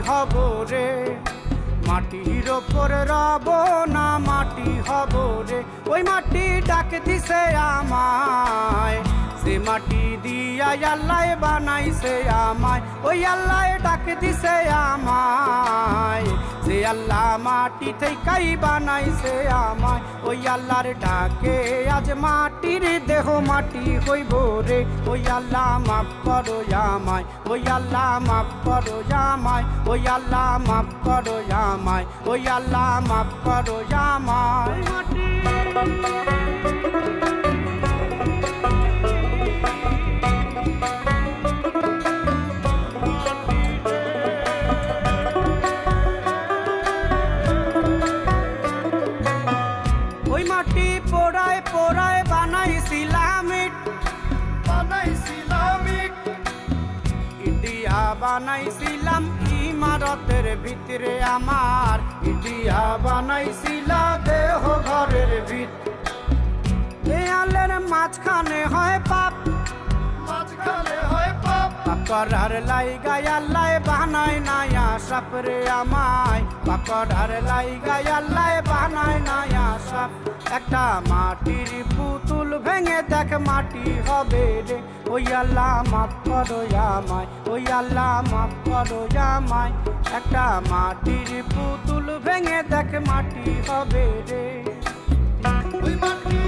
হব রে? মাটির ওপর রব না মাটি হব রে? ওই মাটি ডাক দিছে আমায়। সে মাটি দিয়া আল্লাহ বানাইছে আমায়, ওই আল্লাহ ডাক দিছে আমায়। যে আল্লাহ মাটি থেকেই বানাইছে আমায়। ওই আল্লাহর ডাকে, আজ মাটির দেহ মাটি হইব রে। ওই আল্লাহ মাফ করো আমায় ওই আল্লাহ মাফ করো আমায় ওই আল্লাহ মাফ করো আমায় ওই আল্লাহ মাফ করো আমায়। ওই মাটি পোড়ায় পোড়ায় বানাইছিলাম ইট। বানাইছিলাম ইট। ইডিয়া বানাইছিলাম ইমারতের ভিতরে আমার। ইডিয়া বানাইছিলাম দেহ ঘরের ভিত। দেয়ালের মাঝখানে হয় পাপ। মাঝখানে হয় পাপ। পাকড়ার লাই গায়াল্লাই বানাই নায়া সাপরে আমায়। পাকড়ার লাই গায়াল্লাই বানাই নায়া সাপ। একটা মাটির পুতুল ভেঙে দেখ মাটি হবে রে। ওই আল্লাহ মাফ করো আমায়, ওই আল্লাহ মাফ করো আমায়। একটা মাটির পুতুল ভেঙে দেখ মাটি হবে রে। ওই মাটি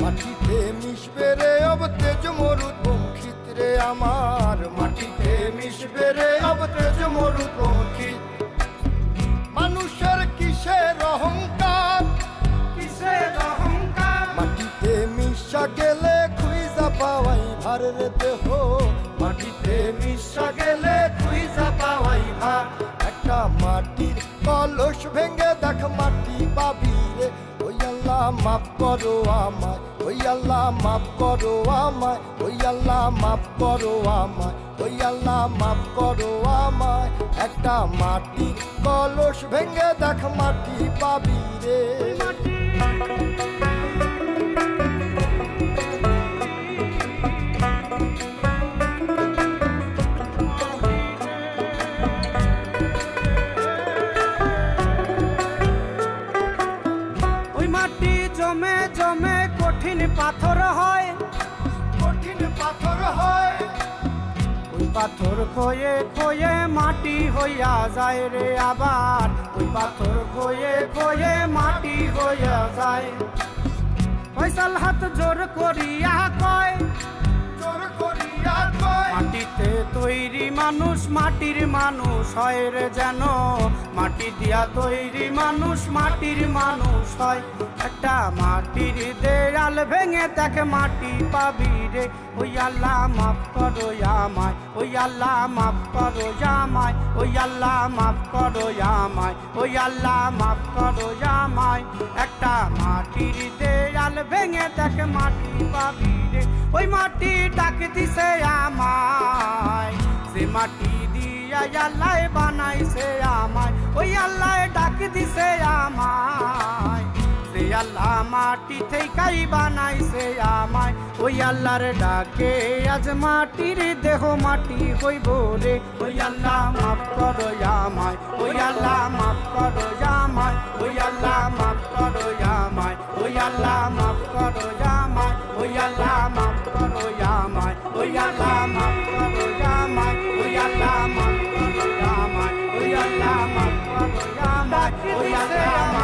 মাটিতে মিশবে রে মরুদ রে আমার। মাটিতে মিশবে রে মরুদ মানুষের কিসের অহংকার? কিসের অহংকার? মাটিতে মিশা গেলে খুইজা পাওয়াই ভারের দেহ। মাটিতে মিশা গেলে খুইজা পাওয়াই ভার। একটা মাটির কলস ভেঙে দেখ মাটি পাবি রে। ওই আল্লাহ মাফ করো আমায়, ওই আল্লাহ মাফ করো আমায়, ওই আল্লাহ মাফ করো আমায়, ওই আল্লাহ মাফ করো আমায়। একটা মাটির কলস ভেঙে দেখ মাটি পাবি রে। ওই কঠিন পাথর হয়। কঠিন পাথর হয়। ওই পাথর খয়ে খয়ে মাটি হইয়া যায় রে আবার। ওই পাথর খয়ে খয়ে মাটি হইয়া যায়। ফয়সাল হাত জোর করিয়া কয় জোর করিয়া কয়। মাটিতে তৈরি মানুষ মাটির মানুষ হয় রে যেন। মাটি দিয়া তৈরি মানুষ, মাটির মানুষ হয়। একটা মাটির দেয়াল ভেঙে দেখে মাটি পাবি রে। ওই আল্লাহ মাফ করো আমায়, ওই আল্লাহ মাফ করো আমায়, ওই আল্লাহ মাফ করো আমায়, ওই আল্লাহ মাফ করো আমায়। একটা মাটির দেয়াল ভেঙে দেখে মাটি পাবি রে। ওই মাটি ডাক দিছে আমায় সে মাটি দিয়া আল্লাহ বানাইছে আমায়। মাটি থেকেই বানাইছে আমায়। ওই আল্লাহর ডাকে আজ মাটির দেহ মাটি হইব রে। ওই আল্লাহ মাফ করো আমায়। ওই আল্লাহ মাফ করো আমায়। ওই আল্লাহ মাফ করো আমায়। ওই আল্লাহ মাফ করো আমায়। ওই আল্লাহ মাফ করো আমায়। ওই আল্লাহ মাফ করো আমায়। ওই আল্লাহ মাফ করো আমায়। ওই আল্লাহ মাফ করো আমায়। ওই আল্লাহ